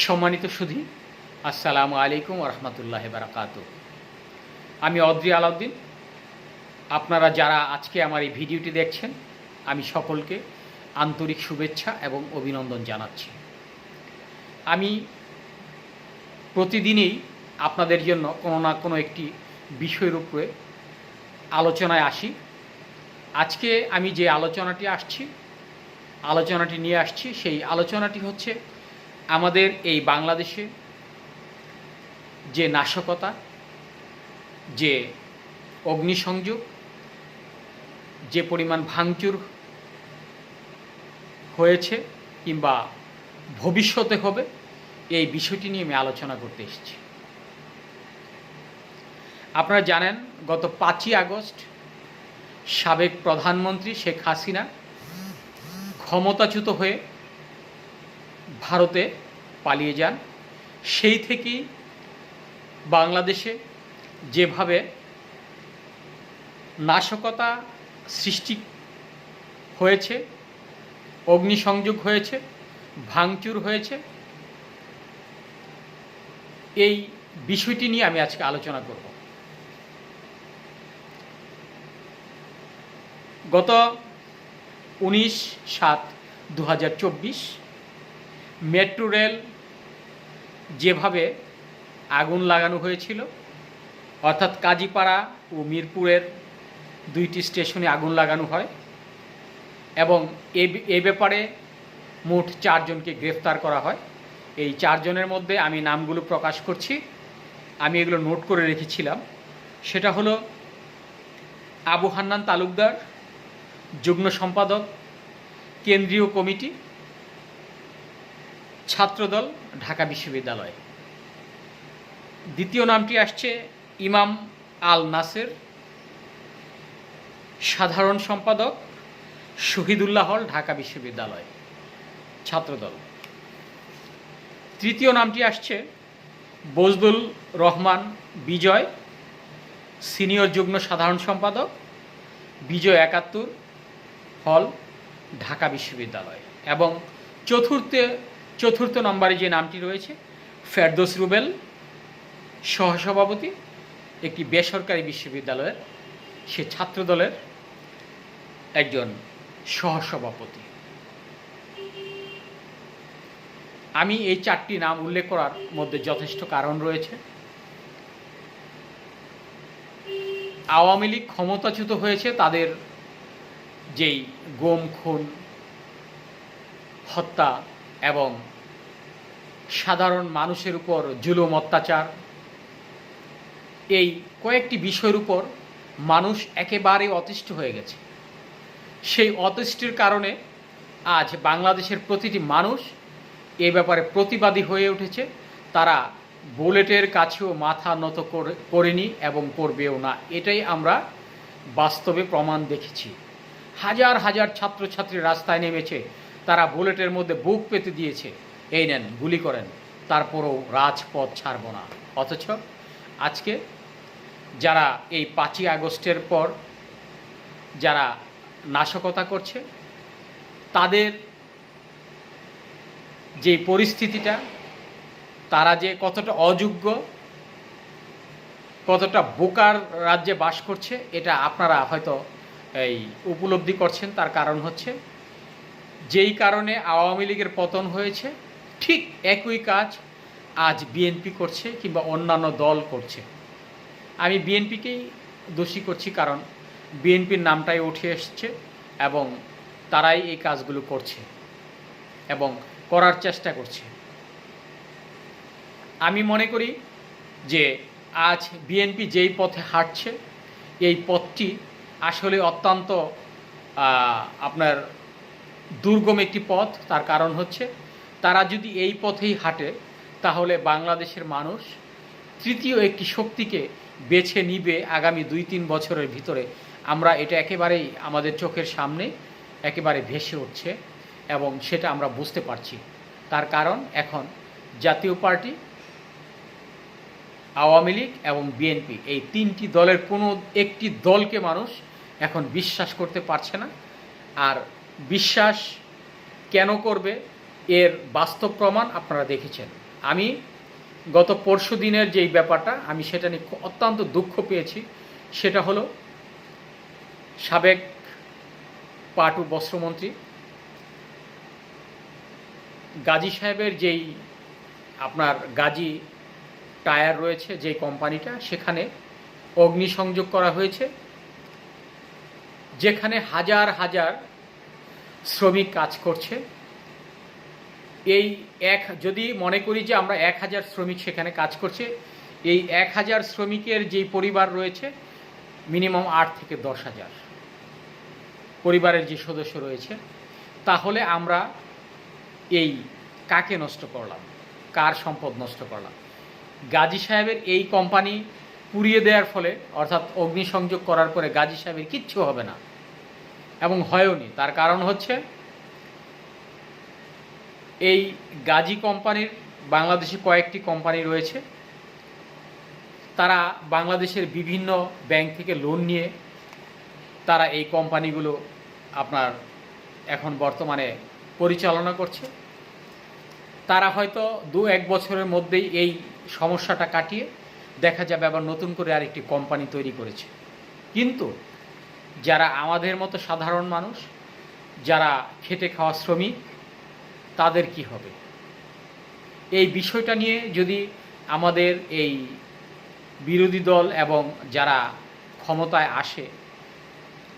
সম্মানিত সুধী, আসসালামু আলাইকুম রহমতুল্লাহ বারাকাত আমি অদ্রি আলাউদ্দিন। আপনারা যারা আজকে আমার এই ভিডিওটি দেখছেন, আমি সকলকে আন্তরিক শুভেচ্ছা এবং অভিনন্দন জানাচ্ছি। আমি প্রতিদিনই আপনাদের জন্য কোনো না কোনো একটি বিষয়ের উপরে আলোচনায় আসি। আজকে আমি যে আলোচনাটি আসছি, আলোচনাটি নিয়ে আসছি, সেই আলোচনাটি হচ্ছে আমাদের এই বাংলাদেশে যে নাশকতা, যে অগ্নিসংযোগ, যে পরিমাণ ভাঙচুর হয়েছে কিংবা ভবিষ্যতে হবে, এই বিষয়টি নিয়ে আমি আলোচনা করতে এসেছি। আপনারা জানেন, গত পাঁচই আগস্ট সাবেক প্রধানমন্ত্রী শেখ হাসিনা ক্ষমতাচ্যুত হয়ে ভারতে পালিয়ে যান। সেই থেকেই বাংলাদেশে যেভাবে নাশকতা সৃষ্টি হয়েছে, অগ্নিসংযোগ হয়েছে, ভাঙচুর হয়েছে, এই বিষয়টি নিয়ে আমি আজকে আলোচনা করব। গত উনিশ সাত দু মেট্রো রেল যেভাবে আগুন লাগানো হয়েছিল, অর্থাৎ কাজীপাড়া ও মিরপুরের দুইটি স্টেশনে আগুন লাগানো হয় এবং এ ব্যাপারে মোট চারজনকে গ্রেফতার করা হয়। এই চারজনের মধ্যে আমি নামগুলো প্রকাশ করছি। আমি এগুলো নোট করে রেখেছিলাম। সেটা হলো আবু হান্নান তালুকদার, যুগ্ম সম্পাদক, কেন্দ্রীয় কমিটি ছাত্রদল, ঢাকা বিশ্ববিদ্যালয়। দ্বিতীয় নামটি আসছে ইমাম আল নাসের সাধারণ সম্পাদক শহীদুল্লাহ হল, ঢাকা বিশ্ববিদ্যালয়, ছাত্রদল। তৃতীয় নামটি আসছে বজদুল রহমান বিজয়, সিনিয়র যুগ্ম সাধারণ সম্পাদক বিজয় একাত্তর হল, ঢাকা বিশ্ববিদ্যালয়। এবং চতুর্থ চতুর্থ নম্বরে যে নামটি রয়েছে, ফেরদোস রুবেল, সহসভাপতি, একটি বেসরকারি বিশ্ববিদ্যালয়ের, সে ছাত্রদলের একজন সহসভাপতি। আমি এই চারটি নাম উল্লেখ করার মধ্যে যথেষ্ট কারণ রয়েছে। আওয়ামী লীগ ক্ষমতাচ্যুত হয়েছে, তাদের যেই গোম, খুন, হত্যা এবং সাধারণ মানুষের উপর জুলুম, অত্যাচার। এই কয়েকটি বিষয়ের উপর মানুষ একেবারে অতিষ্ঠ হয়ে গেছে। সেই অতিষ্ঠের কারণে আজ বাংলাদেশের প্রতিটি মানুষ এ ব্যাপারে প্রতিবাদী হয়ে উঠেছে। তারা বুলেটের কাছেও মাথা নত করে- করেনি এবং করবেও না। এটাই আমরা বাস্তবে প্রমাণ দেখেছি। হাজার হাজার ছাত্রছাত্রী রাস্তায় নেমেছে। তারা বুলেটের মধ্যে বুক পেতে দিয়েছে। এই নেন, গুলি করেন, তারপরও রাজপথ ছাড়ব না। অথচ আজকে যারা এই পাঁচই আগস্টের পর যারা নাশকতা করছে, তাদের যে পরিস্থিতিটা, তারা যে কতটা অযোগ্য, কতটা বোকার রাজ্যে বাস করছে, এটা আপনারা হয়তো এই উপলব্ধি করছেন। তার কারণ হচ্ছে, যেই কারণে আওয়ামী লীগের পতন হয়েছে ঠিক একই কাজ আজ বিএনপি করছে কিংবা অন্যান্য দল করছে। আমি বিএনপিকেই দোষী করছি কারণ বিএনপির নামটাই উঠে এসছে এবং তারাই এই কাজগুলো করছে এবং করার চেষ্টা করছে। আমি মনে করি যে আজ বিএনপি যেই পথে হাঁটছে, এই পথটি আসলে অত্যন্ত আপনার দুর্গম একটি পথ। তার কারণ হচ্ছে তারা যদি এই পথেই হাঁটে, তাহলে বাংলাদেশের মানুষ তৃতীয় একটি শক্তিকে বেছে নিবে আগামী দুই তিন বছরের ভিতরে। আমরা এটা একেবারেই আমাদের চোখের সামনে একেবারে ভেসে উঠছে এবং সেটা আমরা বুঝতে পারছি। তার কারণ এখন জাতীয় পার্টি, আওয়ামী লীগ এবং বিএনপি, এই তিনটি দলের কোনো একটি দলকে মানুষ এখন বিশ্বাস করতে পারছে না। আর বিশ্বাস কেন করবে? এর বাস্তব প্রমাণ আপনারা দেখেছেন। আমি গত পরশু দিনের যেই ব্যাপারটা, আমি সেটা নিয়ে অত্যন্ত দুঃখ পেয়েছি। সেটা হলো সাবেক পাটু বস্ত্রমন্ত্রী গাজী সাহেবের যেই আপনার গাজী টায়ার রয়েছে যে কোম্পানিটা, সেখানে অগ্নিসংযোগ করা হয়েছে, যেখানে হাজার হাজার শ্রমিক কাজ করছে। এই এক, যদি মনে করি যে আমরা এক হাজার শ্রমিক সেখানে কাজ করছে, এই এক হাজার শ্রমিকের যেই পরিবার রয়েছে, মিনিমাম আট থেকে দশ হাজার পরিবারের যে সদস্য রয়েছে, তাহলে আমরা এই কাকে নষ্ট করলাম? কার সম্পদ নষ্ট করলাম? গাজী সাহেবের এই কোম্পানি পুড়িয়ে দেওয়ার ফলে, অর্থাৎ অগ্নিসংযোগ করার পরে গাজী সাহেবের কিচ্ছু হবে না, এবং হয়ওনি তার কারণ হচ্ছে এই গাজী কোম্পানির বাংলাদেশে কয়েকটি কোম্পানি রয়েছে। তারা বাংলাদেশের বিভিন্ন ব্যাংক থেকে লোন নিয়ে তারা এই কোম্পানিগুলো আপনার এখন বর্তমানে পরিচালনা করছে। তারা হয়তো দু এক বছরের মধ্যেই এই সমস্যাটা কাটিয়ে দেখা যাবে আবার নতুন করে আরেকটি কোম্পানি তৈরি করেছে। কিন্তু যারা আমাদের মতো সাধারণ মানুষ, যারা খেটে খাওয়া শ্রমিক তাদের কি হবে? এই বিষয়টা নিয়ে যদি আমাদের এই বিরোধী দল এবং যারা ক্ষমতায় আসে,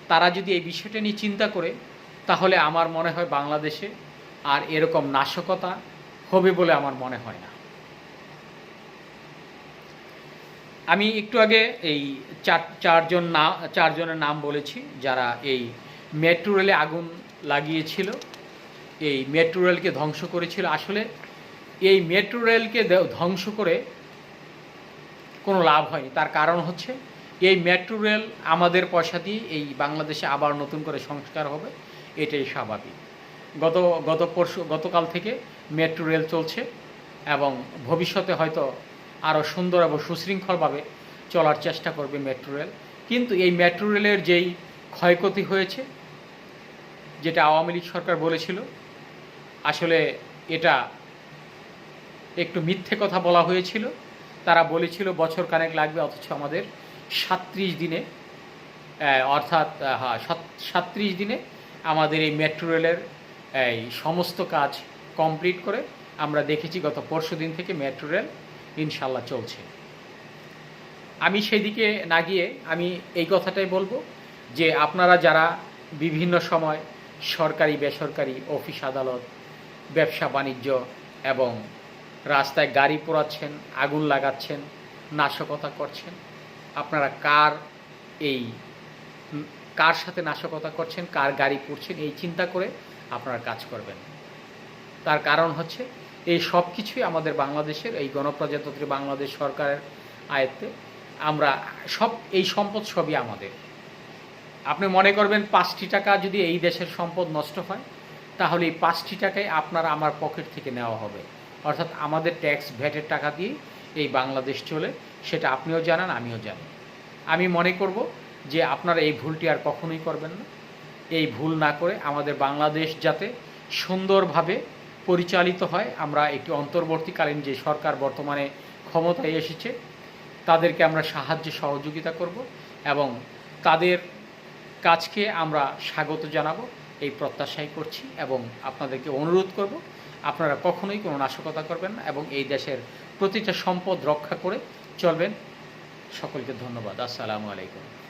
তারা যদি এই বিষয়টা নিয়ে চিন্তা করে, তাহলে আমার মনে হয় বাংলাদেশে আর এরকম নাশকতা হবে বলে আমার মনে হয় না। আমি একটু আগে এই চার, চারজন না, চারজনের নাম বলেছি যারা এই মেট্রো রেলে আগুন লাগিয়েছিল। এই মেট্রো রেলকে ধ্বংস করেছিল। আসলে এই মেট্রো রেলকে ধ্বংস করে কোনো লাভ হয়নি। তার কারণ হচ্ছে এই মেট্রো রেল আমাদের পয়সা দিয়ে এই বাংলাদেশে আবার নতুন করে সংস্কার হবে, এটাই স্বাভাবিক। গত গত পরশু, গতকাল থেকে মেট্রো রেল চলছে এবং ভবিষ্যতে হয়তো আরও সুন্দর এবং সুশৃঙ্খলভাবে চলার চেষ্টা করবে মেট্রো রেল। কিন্তু এই মেট্রো রেলের যেই ক্ষয়ক্ষতি হয়েছে, যেটা আওয়ামী লীগ সরকার বলেছিল আসলে এটা একটু মিথ্যে কথা বলা হয়েছিল। তারা বলেছিল, বছর কানেক লাগবে, অথচ আমাদের সাত্রিশ দিনে অর্থাৎ হ্যাঁ সাত্রিশ দিনে আমাদের এই মেট্রো রেলের, এই সমস্ত কাজ কমপ্লিট করে আমরা দেখেছি গত পরশু দিন থেকে মেট্রো রেল ইনশাল্লাহ চলছে। আমি সেদিকে না গিয়ে আমি এই কথাটাই বলব যে আপনারা যারা বিভিন্ন সময় সরকারি, বেসরকারি, অফিস, আদালত ব্যবসা বাণিজ্য এবং রাস্তায় গাড়ি পোড়াচ্ছেন, আগুন লাগাচ্ছেন, নাশকতা করছেন। আপনারা কার এই কার সাথে নাশকতা করছেন, কার গাড়ি পুড়ছেন, এই চিন্তা করে আপনারা কাজ করবেন। তার কারণ হচ্ছে, এই সব কিছুই আমাদের বাংলাদেশের, এই গণপ্রজাতন্ত্রী বাংলাদেশ সরকারের আয়ত্তে আমরা, সব, এই সম্পদ সবই আমাদের। আপনি মনে করবেন, পাঁচটি টাকা যদি এই দেশের সম্পদ নষ্ট হয় তাহলে এই পাঁচটি টাকাই আপনার আমার পকেট থেকে নেওয়া হবে। অর্থাৎ আমাদের ট্যাক্স ভ্যাটের টাকা দিয়ে এই বাংলাদেশ চলে, সেটা আপনিও জানান, আমিও জানি। আমি মনে করব যে আপনারা এই ভুলটি আর কখনোই করবেন না। এই ভুল না করে আমাদের বাংলাদেশ যাতে সুন্দরভাবে পরিচালিত হয়, আমরা একটি অন্তর্বর্তীকালীন যে সরকার বর্তমানে ক্ষমতায় এসেছে, তাদেরকে আমরা সাহায্য সহযোগিতা করব এবং তাদের কাজকে আমরা স্বাগত জানাব। এই প্রত্যাশাই করছি এবং আপনাদেরকে অনুরোধ করব, আপনারা কখনোই কোনো নাশকতা করবেন না এবং এই দেশের প্রতিটা সম্পদ রক্ষা করে চলবেন। সকলকে ধন্যবাদ। আসসালামু আলাইকুম।